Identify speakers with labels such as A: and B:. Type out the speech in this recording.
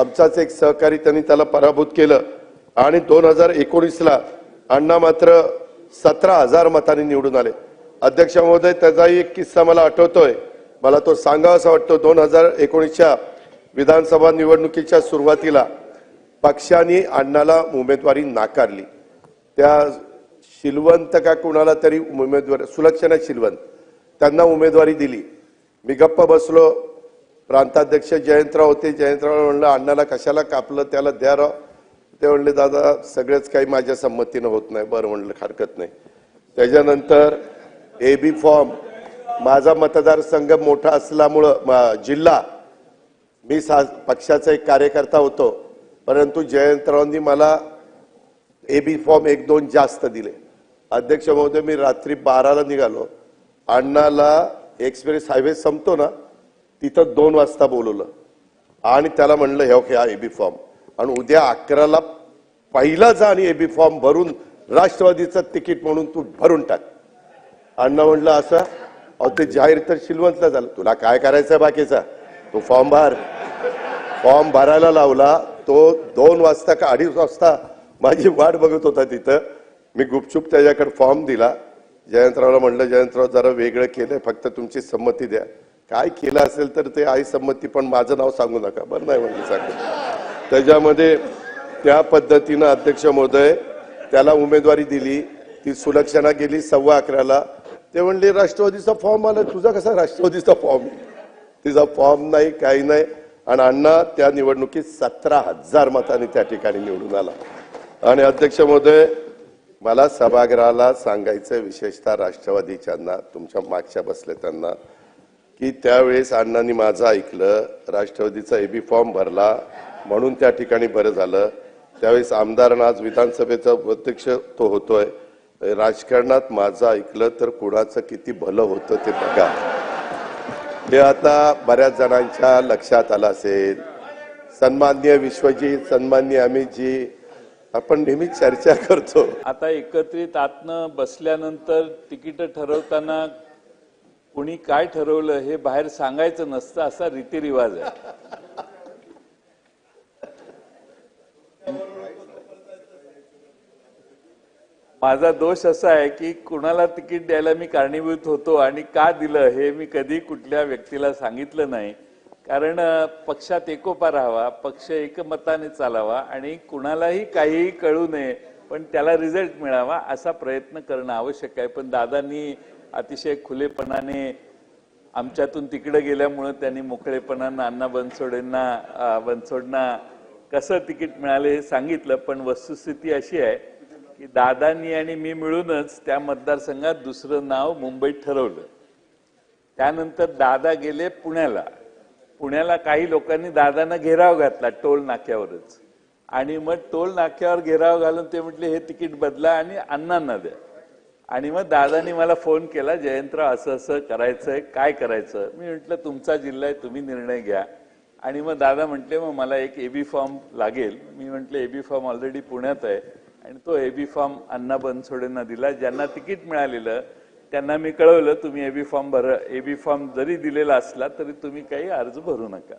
A: आमचाच एक सहकारी त्यांनी त्याला पराभूत केलं. आणि दोन हजार एकोणीसला अण्णा मात्र सतरा हजार मतांनी निवडून आले. अध्यक्ष महोदय त्याचाही एक किस्सा मला आठवतोय. मला तो सांगावासा वाटतो दोन हजार एकोणीसच्या विधानसभा निवडणुकीच्या सुरुवातीला पक्षाने अण्णाला उमेदवारी नाकारली. त्या शिलवंत का कुणाला तरी उमेदवार सुलक्षणा शिलवंत त्यांना उमेदवारी दिली. मी गप्प बसलो प्रांताध्यक्ष जयंतराव होते. जयंतराव म्हणलं अण्णाला कशाला कापलं? त्याला द्या राव. ते म्हणले दादा सगळेच काही माझ्या संमतीनं होत नाही. बरं म्हणलं हरकत नाही. त्याच्यानंतर ए बी फॉर्म माझा मतदारसंघ मोठा असल्यामुळं जिल्हा. मी सा पक्षाचा एक कार्यकर्ता होतो. परंतु जयंतरावांनी मला ए बी फॉर्म एक दोन जास्त दिले. अध्यक्ष महोदय मी रात्री बाराला निघालो. अण्णाला एक्सप्रेस हायवे संपतो ना तिथं दोन वाजता बोलवलं. आणि त्याला म्हणलं हे घ्या एबी फॉर्म आणि उद्या अकराला पहिला जा आणि एबी फॉर्म भरून राष्ट्रवादीचं तिकीट म्हणून तू भरून टाक. अण्णा म्हणलं असं? अहो ते जाहीर तर शिलवंतला झालं. तुला काय करायचं बाकीचा? तू फॉर्म भर. फॉर्म भरायला लावला. तो दोन वाजता का अडीच वाजता माझी वाट बघत होता तिथं. मी गुपचूप त्याच्याकडे फॉर्म दिला. जयंतरावला म्हणलं जयंतराव जरा वेगळं केलं फक्त तुमची संमती द्या. काय केलं असेल तर ते आई संमती पण माझं नाव सांगू नका. बरं नाही म्हणजे सांगू. त्याच्यामध्ये त्या पद्धतीनं अध्यक्ष महोदय त्याला उमेदवारी दिली. ती सुलक्षणा गेली सव्वा अकराला. ते म्हणले राष्ट्रवादीचा फॉर्म आला तुझा कसा राष्ट्रवादीचा फॉर्म तिचा फॉर्म नाही काही नाही. आणि अण्णा त्या निवडणुकीत सतरा हजार मतांनी त्या ठिकाणी निवडून आला. आणि अध्यक्ष महोदय मला सभागृहाला सांगायचं विशेषतः राष्ट्रवादीच्यांना तुमच्या मागच्या बसले त्यांना की त्यावेळेस अण्णांनी माझं ऐकलं राष्ट्रवादीचा एबी फॉर्म भरला म्हणून त्या ठिकाणी बरं झालं. त्यावेळेस आमदार आज विधानसभेचा अध्यक्ष तो होतोय. राजकारणात माझं ऐकलं तर कुणाचं किती भलं होतं ते बघा. हे आता बऱ्याच जणांच्या लक्षात आलं असेल. सन्मान्य विश्वजीत सन्मान्य अमितजी आपण नेहमी चर्चा करतो.
B: आता एकत्रित आतनं बसल्यानंतर तिकीट ठरवताना कुणी काय ठरवलं हे बाहेर सांगायचं नसतं असा रीतिरिवाज आहे. माझा दोष असा आहे की कुणाला तिकीट द्यायला मी कारणीभूत होतो आणि का दिलं हे मी कधी कुठल्या व्यक्तीला सांगितलं नाही. कारण पक्षात एकोपा राहावा पक्ष एकमताने चालावा आणि कुणालाही काहीही कळू नये पण त्याला रिझल्ट मिळावा असा प्रयत्न करणं आवश्यक आहे. पण दादांनी अतिशय खुलेपणाने आमच्यातून तिकडे गेल्यामुळं त्यांनी मोकळेपणानं अण्णा बनसोडेंना बनसोडना कसं तिकीट मिळालं हे सांगितलं पण वस्तुस्थिती अशी आहे की दादांनी आणि मी मिळूनच त्या मतदारसंघात दुसरं नाव मुंबईत ठरवलं. त्यानंतर दादा गेले पुण्याला. पुण्याला काही लोकांनी दादांना घेराव घातला टोल नाक्यावरच. आणि मग टोल नाक्यावर घेराव घालून ते म्हटले हे तिकीट बदला आणि अण्णांना द्या. आणि मग दादानी मला फोन केला जयंतराव असं असं करायचंय काय करायचं? मी म्हटलं तुमचा जिल्हा आहे तुम्ही निर्णय घ्या. आणि मग दादा म्हटले मग मला एक एबी फॉर्म लागेल. मी म्हटले एबी फॉर्म ऑलरेडी पुण्यात आहे. आणि तो एबी फॉर्म अण्णा बनसोडेंना दिला ज्यांना तिकीट मिळालेलं त्यांना मी कळवलं तुम्ही एबी फॉर्म भर एबी फॉर्म जरी दिलेला असला तरी तुम्ही काही अर्ज भरू नका.